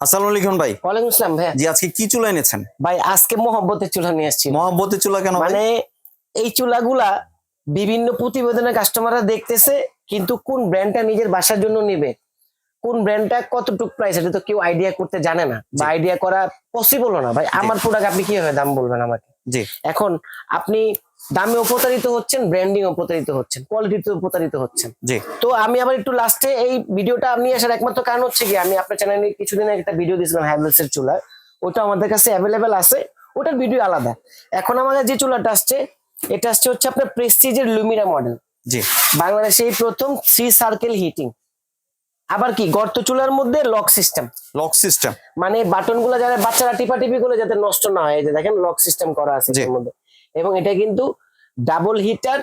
আসসালামু আলাইকুম ভাই। ওয়ালাইকুম আসসালাম ভাইয়া। জি আজকে কি চুলা এনেছেন? ভাই আজকে মহব্বতের চুলা নিয়ে আসছি। মহব্বতের চুলা কেন মানে এই চুলাগুলা বিভিন্ন প্রতিবেদনে কাস্টমাররা দেখতেছে কিন্তু কোন ব্র্যান্ডটা নিজের বাসার জন্য নেবে? কোন ব্র্যান্ডটা কতটুকু প্রাইস এটা তো কেউ আইডিয়া করতে জানে না বা আইডিয়া করা পসিবল না। ভাই আমার প্রোডাক্ট আপনি কীভাবে দাম বলবেন আমাকে? জি। এখন আপনি দামে প্রতারিত হচ্ছেন ব্র্যান্ডিং প্রতারিত হচ্ছেন কোয়ালিটিতে প্রতারিত হচ্ছেন। জি। তো আমি আবার একটু লাস্টে এই ভিডিওটা আপনি আসার একমাত্র কারণ হচ্ছে কি আমি আপনার চ্যানেলে কিছুদিন আগে একটা ভিডিও দিয়েছিলাম হ্যাভেলস এর চুলা ওটা আমাদের কাছে অ্যাভেলেবেল আছে। ওটার ভিডিও আলাদা। এখন আমাদের যে চুলাটা আসছে এটা আসছে হচ্ছে আপনার প্রেস্টিজের লুমিরা মডেল জি। বাংলাদেশে এই প্রথম থ্রি সার্কেল হিটিং আবার কি গর্ত চুলার মধ্যে লক সিস্টেম লক সিস্টেম মানে বাটনগুলো যারা বাচ্চারা টিপা টিপি গুলো যাতে নষ্ট না হয় এই যে দেখেন লক সিস্টেম করা আছে। এর মধ্যে। এবং এটা কিন্তু double heater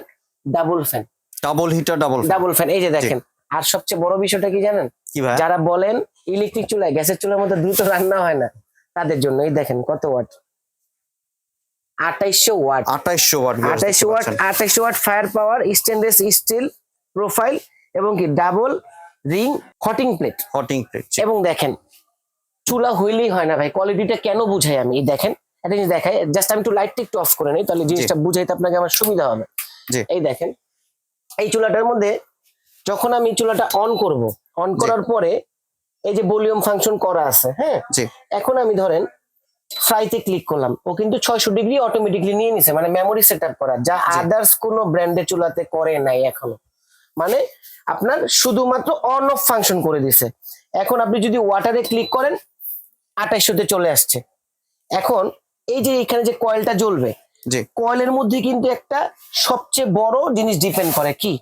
double fan double heater double double fan এই যে দেখেন। আর সবচেয়ে বড় বিষয়টা কি জানেন? যারা বলেন ইলেকট্রিক চুলায় গ্যাসের চুলার মধ্যে দ্রুত রান্না হয় না তাদের জন্য এই দেখেন কত ওয়াট আঠাইশশো ওয়াট আঠাইশশো ওয়াট আঠাইশশো watt আঠাইশশো watt fire power stainless steel profile এবং কি double ring heating plate heating plate এবং দেখেন চুলা হইলেই হয় না ভাই কোয়ালিটিটা কেন বুঝাই আমি? দেখেন একটা জিনিস দেখাই জাস্ট আমি একটু লাইটটা একটু অফ করে নিই তাহলে জিনিসটা বুঝাইতে আপনাকে আমার সুবিধা হবে। জি। এই দেখেন এই চুলাটার মধ্যে যখন আমি চুলাটা অন করব অন করার পরে এই যে ভলিউম ফাংশন করা আছে হ্যাঁ? জি। এখন আমি ধরেন ফ্রাইতে ক্লিক করলাম ও কিন্তু ছয়শো ডিগ্রি অটোমেটিকলি নিয়ে নিছে মানে মেমোরি সেট আপ করা যা আদার্স কোনো ব্র্যান্ডের চুলাতে করে নাই এখনও। মানে আপনার শুধুমাত্র অন অফ ফাংশন করে দিছে এখন আপনি যদি ওয়াটারে ক্লিক করেন আঠাইশোতে চলে আসছে। এখন এই যে এখানে যে কয়েলটা জ্বলবে কয়েলের মধ্যে কিন্তু একটা সবচেয়ে বড় জিনিস ডিপেন্ড করে কি?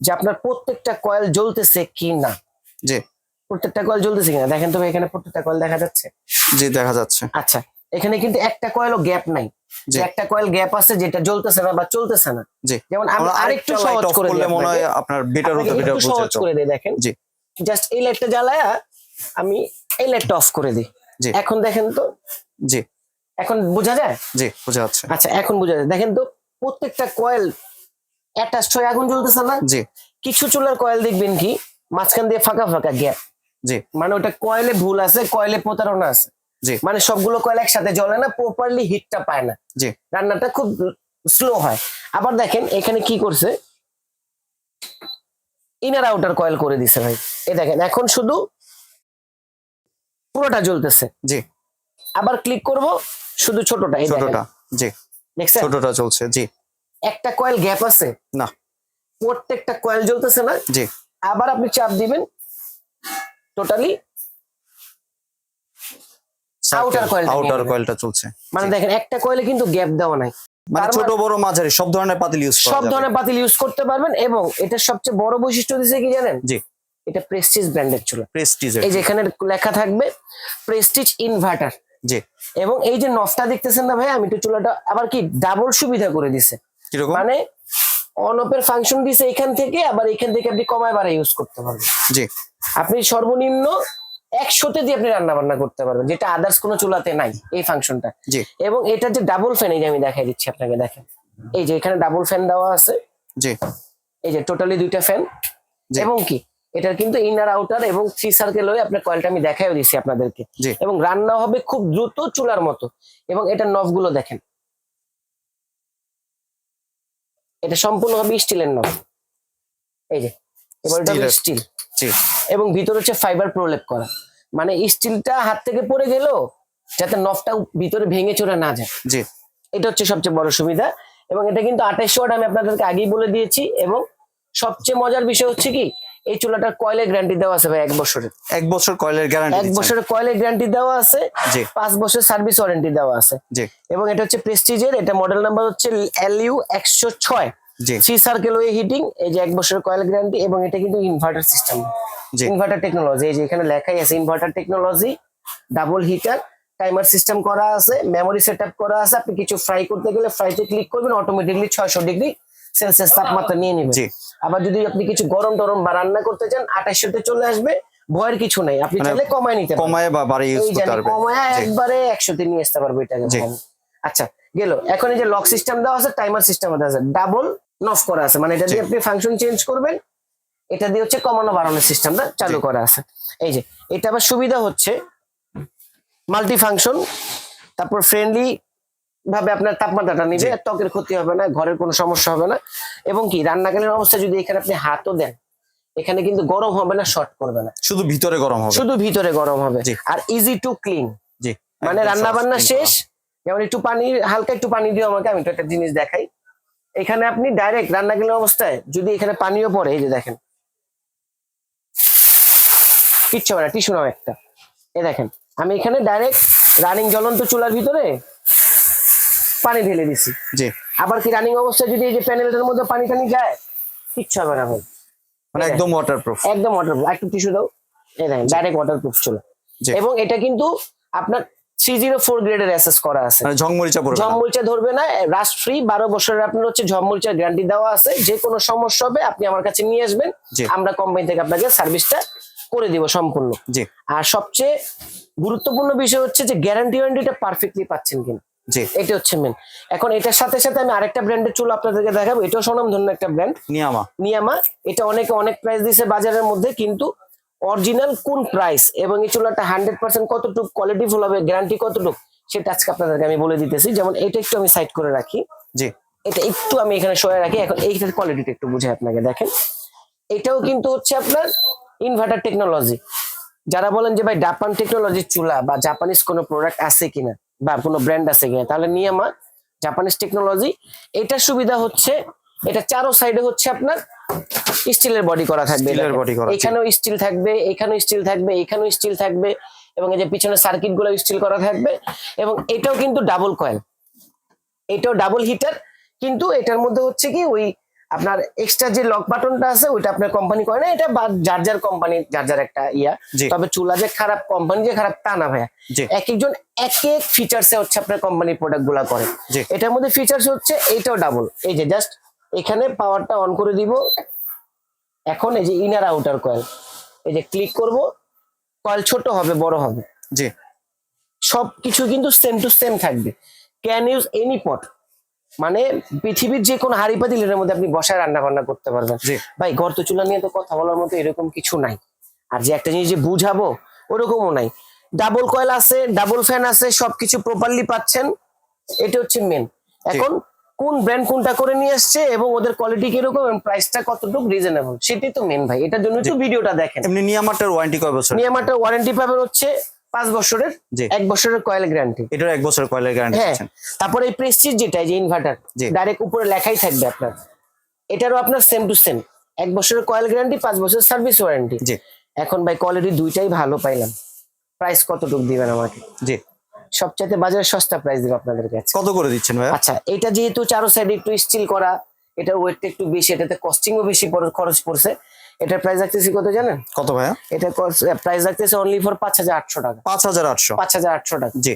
যে আপনার প্রত্যেকটা কয়েল জ্বলতেছে কি না? জি। প্রত্যেকটা কয়েল জ্বলতেছে কিনা দেখেন তো এখানে প্রত্যেকটা কয়েল দেখা যাচ্ছে? জি দেখা যাচ্ছে। আচ্ছা। এখানে কিন্তু একটা কয়েলও গ্যাপ নাই। যে একটা কয়েল গ্যাপ আছে যেটা জ্বলতেছে না বা চলতেছে না। যেমন আমরা আরেকটু সহজ করে মনে হয় আপনার বেটার হতো বেটার সহজ করে দিই দেখেন। জি। জাস্ট এই লাইটটা জ্বালায়া আমি এই লাইটটা অফ করে দিই। এখন দেখেন তো। জি। এখন বোঝা যায়? জি বোঝা যাচ্ছে। আচ্ছা এখন বোঝা যায়। দেখেন তো প্রত্যেকটা কয়েল অ্যাটাচ হয়ে আগুন জ্বলতেছে না। জি। কিছু চুলার কয়েল দেখবেন কি? মাঝখান দিয়ে ফাঁকা ফাঁকা গ্যাপ জি। মানে ওটা কয়েলে ভুল আছে কয়েলে প্রতারণা আছে। মানে সবগুলো কয়েল একসাথে জ্বলে না প্রপারলি হিটটা পায় না। জি। রান্নাটা খুব স্লো হয়। আবার দেখেন এখানে কি করছে? ইনার আউটার কয়েল করে দিছে ভাই। এই দেখেন এখন শুধু পুরোটা জ্বলতেছে। জি। আবার ক্লিক করব শুধু ছোটটা এই ছোটটা জি। দেখছেন ছোটটা চলছে জি। একটা কয়েল গ্যাপ আছে? না। প্রত্যেকটা কয়েল জ্বলতেছে না? জি। আবার আপনি চাপ দিবেন টোটালি টা নিয়ে আউটার। কয়েলটা চলছে। মানে দেখেন একটা কয়েলে কিন্তু গ্যাপ দেওয়া নাই। মানে ছোট বড় মাঝারি সব ধরনের পাতিল ইউজ সব ধরনের পাতিল ইউজ করতে পারবেন এবং এটা সবচেয়ে বড় বৈশিষ্ট্য দিচ্ছে কি জানেন? জি। এটা প্রেস্টিজ ব্র্যান্ডের চুলা। প্রেস্টিজ এই যে এখানে লেখা থাকবে প্রেস্টিজ ইনভার্টার জি। এবং এই যে নফটা দেখতেছেন না ভাই আমি একটু চুলাটা আবার কি ডাবল সুবিধা করে দিছে। মানে অন অফের ফাংশন দিছে এখান থেকে আবার এখান থেকে আপনি কমায় বাড়ায় ইউজ করতে পারবেন। জি। আপনি সর্বনিম্ন একশোতে দিয়ে আপনি রান্না বান্না করতে পারবেন যেটা আদার্স কোনো চুলাতে নাই এই ফাংশনটা জি। এবং এটা যে ডাবল ফ্যান এই যে আমি দেখাই দিচ্ছি আপনাকে দেখেন। এই যে এখানে ডাবল ফ্যান দেওয়া আছে। জি। এই যে টোটালি দুইটা ফ্যান এবং কি? এটার কিন্তু ইনার আউটার এবং থ্রি সার্কেল হয়ে আপনার কয়েলটা আমি দেখাইও দিচ্ছি আপনাদেরকে। এবং রান্না হবে খুব দ্রুত চুলার মতো। এবং এটার নবগুলো দেখেন। এটা সম্পূর্ণ হবে স্টিলের নব এই যে এবার এটা স্টিল জি এবং ভিতরে হচ্ছে ফাইবার প্রলেপ করা। মানে স্টিলটা হাত থেকে পড়ে গেলেও যাতে নবটা ভিতরে ভেঙে চড়ে না যায়। জি। এটা হচ্ছে সবচেয়ে বড় সুবিধা। এবং এটা কিন্তু আঠাইশ ওয়াট আমি আপনাদেরকে আগেই বলে দিয়েছি। এবং সবচেয়ে মজার বিষয় হচ্ছে কি এই চুলাটার কয়েলের গ্যারান্টি দেওয়া আছে ভাই এক বছরের এক বছর কয়েলের গ্যারান্টি এক বছরের কয়েলের গ্যারান্টি দেওয়া আছে। জি। পাঁচ বছরের সার্ভিস ওয়ারেন্টি দেওয়া আছে। জি। এবং এটা হচ্ছে প্রেস্টিজের এটা মডেল নাম্বার হচ্ছে এল ইউ একশো ছয়। থ্রি সার্কেল ওয়ে হিটিং এই যে এক বছরের কয়েল গ্যারান্টি এবং এটা কিন্তু ইনভার্টার সিস্টেম ইনভার্টার টেকনোলজি এই যে এখানে লেখাই আছে inverter technology double heater timer system করা আছে মেমোরি সেট করা আছে। আপনি কিছু ফ্রাই করতে গেলে ফ্রাইতে ক্লিক করবেন অটোমেটিকলি ছয়শো ডিগ্রি সেলসিয়াস তাপমাত্রা নিয়ে নেবে আবার যদি আপনি কিছু গরম টরম বা রান্না করতে চান আঠাশশোতে চলে আসবে ভয়ের কিছু নাই। আপনি মানে চাইলে কমায় নিতে কমায় বা বাড়ি ইউজ করতে জানি পারবে। কমায় একবারে একশোতে নিয়ে আসতে পারব এটাকে আচ্ছা গেল। এখন এই যে লক সিস্টেম দেওয়া আছে টাইমার সিস্টেম দেওয়া আছে ডাবল নফ করা আছে। মানে এটা দিয়ে আপনি ফাংশন চেঞ্জ করবেন এটা দিয়ে হচ্ছে কমানো বাড়ানোর সিস্টেমটা চালু করা আছে। এই যে এটা আবার সুবিধা হচ্ছে মাল্টি ফাংশন তারপর ফ্রেন্ডলি ভাবে আপনার তাপমাত্রাটা নিবে। ত্বকের ক্ষতি হবে না ঘরের কোনো সমস্যা হবে না। এবং কি রান্নাকালীন অবস্থা যদি এখানে আপনি হাতও দেন এখানে কিন্তু গরম হবে না শর্ট করবে না। শুধু ভিতরে গরম হবে। শুধু ভিতরে গরম হবে। আর ইজি টু ক্লিন জি। মানে রান্না বান্না শেষ। যেমন একটু পানি হালকা একটু পানি দিও আমাকে আমি তো একটা জিনিস দেখাই। এখানে আপনি ডাইরেক্ট রান্নাকালীন অবস্থায় যদি এখানে পানিও পড়ে এই যে দেখেন। কিচ্ছু হবে না টিস্যু নাও একটা। এই দেখেন আমি এখানে ডাইরেক্ট রানিং জ্বলন্ত চুলার ভিতরে পানি ঢেলে দিছি। জি। আবার কি রানিং অবস্থায় যদি এই যে প্যানেলটার মধ্যে পানি টানি যায় কিচ্ছু হবে না ভাই। মানে একদম ওয়াটারপ্রুফ একদম ওয়াটারপ্রুফ একটু টিস্যু দাও। এই দেখেন ডাইরেক্ট ওয়াটারপ্রুফ চুলা। এবং এটা কিন্তু আপনার থ্রি জিরো ফোর গ্রেডের অ্যাসেস করা আছে। মানে ঝংমরিচা পড়বে না। ঝমমরিচা ধরবে না রাস্ট ফ্রি বারো বছরের আপনার হচ্ছে ঝমমরিচার গ্যারান্টি দেওয়া আছে। যে কোনো সমস্যা হবে আপনি আমার কাছে নিয়ে আসবেন। আমরা কোম্পানি থেকে আপনাকে সার্ভিসটা করে দিব সম্পূর্ণ। জি। আর সবচেয়ে গুরুত্বপূর্ণ বিষয় হচ্ছে যে গ্যারান্টি ওয়ারেন্টিটা পারফেক্টলি পাচ্ছেন কিনা জি। এটা হচ্ছে মেন এখন এটার সাথে সাথে আমি আরেকটা ব্র্যান্ডের চুল আপনাদেরকে দেখাবো। এটাও সোনাম ধন্য একটা ব্র্যান্ড নিয়ামা। নিয়ামা। এটা অনেকে অনেক প্রাইস দিছে বাজারের মধ্যে কিন্তু অরিজিনাল কোন প্রাইস এবং এই চুলাটা হান্ড্রেড পার্সেন্ট কতটুকু? কোয়ালিটি ফুল হবে গ্যারান্টি কতটুকু? সেটা আজকে আপনাদেরকে আমি বলে দিতেছি। যেমন এটা একটু আমি সাইড করে রাখি। জি। এটা একটু আমি এখানে সয়ে রাখি। এখন এইটার কোয়ালিটিটা একটু বুঝে আপনাকে দেখেন। এটাও কিন্তু হচ্ছে আপনার ইনভার্টার টেকনোলজি যারা বলেন যে ভাই জাপান টেকনোলজির চুলা বা জাপানিজ কোনো প্রোডাক্ট আছে কিনা বা কোনো ব্র্যান্ড আছে কিনা? তাহলে নিয়ে আমার জাপানিজ টেকনোলজি এটার সুবিধা হচ্ছে এটা চারো সাইডে হচ্ছে আপনার স্টিলের বডি করা থাকবে করা, এখানেও স্টিল থাকবে এখানেও স্টিল থাকবে এখানেও স্টিল থাকবে এবং এই যে পিছনে সার্কিটগুলো স্টিল করা থাকবে এবং এটাও কিন্তু ডাবল কয়েল এটাও ডাবল হিটার কিন্তু এটার মধ্যে হচ্ছে কি ওই আপনার এক্সট্রা যে লক বাটনটা আছে ওইটা আপনার কোম্পানি করে না এটা যার যার কোম্পানি যার যার একটা ইয়া। তবে চুলা যে খারাপ কোম্পানি যে খারাপ তা না ভাইয়া। এক একজন এক এক ফিচার্সে হচ্ছে আপনার কোম্পানির প্রোডাক্টগুলা করে। এটার মধ্যে ফিচার্স হচ্ছে এইটাও ডাবল এই যে জাস্ট এখানে পাওয়ারটা অন করে দিব এখন এই যে ইনার আউটার কয়েল এই যে ক্লিক করব কয়েল ছোট হবে বড় হবে। জি। সবকিছু কিন্তু সেম টু সেম থাকবে। ক্যান ইউজ এনি পট মানে পৃথিবীর যে কোনো হাড়ি পাতিলের মধ্যে আপনি বসায় রান্না বান্না করতে পারবেন। জি। ভাই গর্ত চুলা নিয়ে তো কথা বলার মতো এরকম কিছু নাই। আর যে একটা জিনিস যে বুঝাবো ওরকমও নাই। ডাবল কয়েল আছে ডাবল ফ্যান আছে সবকিছু প্রপারলি পাচ্ছেন এটা হচ্ছে মেন এখন কোন ব্র্যান্ড কোনটা করে নিয়ে আসছে এবং ওদের কোয়ালিটি কীরকম এবং প্রাইসটা কতটুকু রিজনেবল সেটাই তো মেন ভাই। এটার জন্য একটু ভিডিওটা দেখেন। এমনি নিয়ামাটার ওয়ারেন্টি কয় বছর নিয়ামাটা ওয়ারেন্টি পাবেন হচ্ছে পাঁচ বছরের। এক বছরের কয়েল গ্যারান্টি এটার এক বছরের কয়েল গ্যারান্টি হ্যাঁ। তারপরে এই প্রেস্টিজ যেটা যে ইনভার্টার। ডাইরেক্ট উপরে লেখাই থাকবে আপনার। এটারও আপনার সেম টু সেম এক বছরের কয়েল গ্যারান্টি পাঁচ বছরের সার্ভিস ওয়ারেন্টি জি। এখন ভাই কোয়ালিটি দুইটাই ভালো পাইলাম। প্রাইস কতটুকু দিবেন আমাকে? জি। সবচাইতে বাজারে সস্তা প্রাইস দিব আপনাদের কাছে। কত করে দিচ্ছেন ভাই আচ্ছা এটা যেহেতু চারো সাইডে একটু স্টিল করা এটার ওয়েটটা একটু বেশি এটাতে কস্টিংও বেশি খরচ পড়ছে। এটার প্রাইস রাখতেছি কত জানেন? কত ভাইয়া? এটা প্রাইস রাখতেছে অনলি ফর পাঁচ হাজার আটশো টাকা। পাঁচ হাজার আটশো। পাঁচ হাজার আটশো টাকা। জি।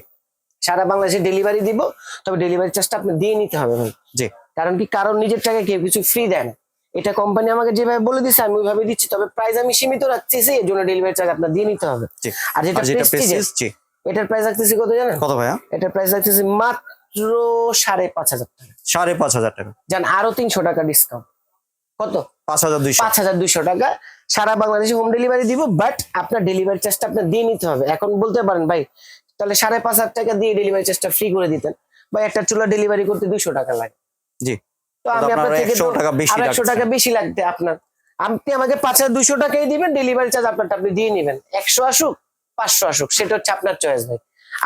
সারা বাংলাদেশে ডেলিভারি দিব তবে ডেলিভারি চার্জটা আপনি দিয়ে নিতে হবে ভাই। জি। কারণ কি কারণ নিজের টাকায় কেউ কিছু ফ্রি দেয় না। এটা কোম্পানি আমাকে যেভাবে বলে দিচ্ছে আমি ওইভাবে দিচ্ছি তবে প্রাইস আমি সীমিত রাখতেছি এর জন্য ডেলিভারি চার্জ আপনার দিয়ে নিতে হবে। আর যেটা আর এটার প্রাইস রাখতেছি কত জানেন? কত ভাইয়া? এটার প্রাইস রাখতেছি মাত্র সাড়ে পাঁচ হাজার টাকা। সাড়ে পাঁচ হাজার টাকা। যান আরও তিনশো টাকা ডিসকাউন্ট কত? পাঁচ হাজার দুইশো। পাঁচ হাজার দুইশো টাকা। সারা বাংলাদেশে হোম ডেলিভারি দিব বাট আপনার ডেলিভারি চার্জটা আপনার দিয়ে নিতে হবে। এখন বলতে পারেন ভাই তাহলে সাড়ে পাঁচ হাজার টাকা দিয়ে ডেলিভারি চার্জটা ফ্রি করে দিতেন। বা একটা চুলা ডেলিভারি করতে দুইশো টাকা লাগে। জি। তো আমি আপনার থেকে 100 বেশি একশো টাকা বেশি লাগতে আপনার। আপনি আমাকে পাঁচ হাজার দুইশো টাকাই দিবেন ডেলিভারি চার্জ আপনারটা আপনি দিয়ে নেবেন। একশো আসুক পাঁচশো আসুক সেটা হচ্ছে আপনার চয়েস ভাই।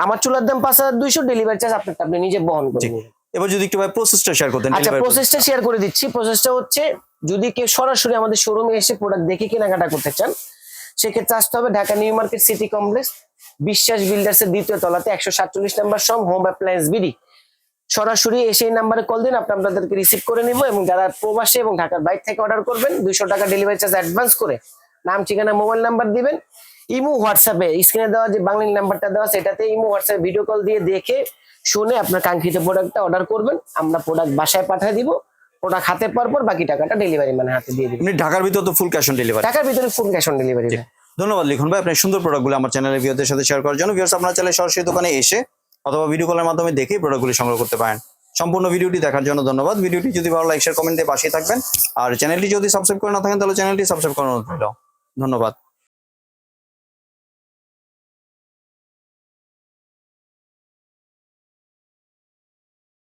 আমার চুলার দাম পাঁচ হাজার দুইশো ডেলিভারি চার্জ আপনারটা আপনি নিজে বহন করে জি। নেবেন। এবার যদি একটু ভাই প্রসেসটা শেয়ার করতেন আচ্ছা প্রসেসটা শেয়ার করে দিচ্ছি। প্রসেসটা হচ্ছে যদি কেউ সরাসরি আমাদের শোরুমে এসে প্রোডাক্ট দেখে কেনাকাটা করতে চান সেক্ষেত্রে আসতে হবে Dhaka New Market City Complex Biswas Builders এর দ্বিতীয় তলাতে একশো সাতচল্লিশ নাম্বার সম হোম অ্যাপ্লায়েন্স বিডি। সরাসরি এসে এই নাম্বারে কল দিন আপনি আপনাদেরকে রিসিভ করে নিব এবং যারা প্রবাসে এবং ঢাকার বাইরে থেকে অর্ডার করবেন দুইশো টাকা ডেলিভারি চার্জ অ্যাডভান্স করে নাম ঠিকানা মোবাইল নাম্বার দিবেন। ইমো হোয়াটসঅ্যাপে স্ক্রিনে দেওয়া যে বাংলা নাম্বারটা দেওয়া সেটাতে ইমো হোয়াটসঅ্যাপে ভিডিও কল দিয়ে দেখে শুনে আপনার কাঙ্ক্ষিত প্রোডাক্টটা অর্ডার করবেন। আমরা প্রোডাক্ট বাসায় পাঠিয়ে দিব প্রোডাক্ট হাতে পাওয়ার পর বাকি টাকাটা ডেলিভারি মানে হাতে দিয়ে দিবেন। ঢাকার ভিতর তো ফুল ক্যাশ অন ডেলিভারি টাকার ভিতরে ফুল ক্যাশ অন ডেলিভারি ধন্যবাদ লিখুন ভাই আপনার সুন্দর প্রোডাক্টগুলো আমার চ্যানেলের ভিউদের সাথে শেয়ার করার জন্য। ভিউয়ার্স আপনারা চাইলে সরাসরি দোকানে এসে অথবা ভিডিও কলের মাধ্যমে দেখেই প্রোডাক্টগুলি সংগ্রহ করতে পারেন। সম্পূর্ণ ভিডিওটি দেখার জন্য ধন্যবাদ। ভিডিওটি যদি ভালো লাইক শেয়ার কমেন্ট দিয়ে পাশে থাকবেন। আর চ্যানেলটি যদি সাবস্ক্রাইব করে না থাকেন তাহলে চ্যানেলটি সাবস্ক্রাইব করানো রইল। ধন্যবাদ।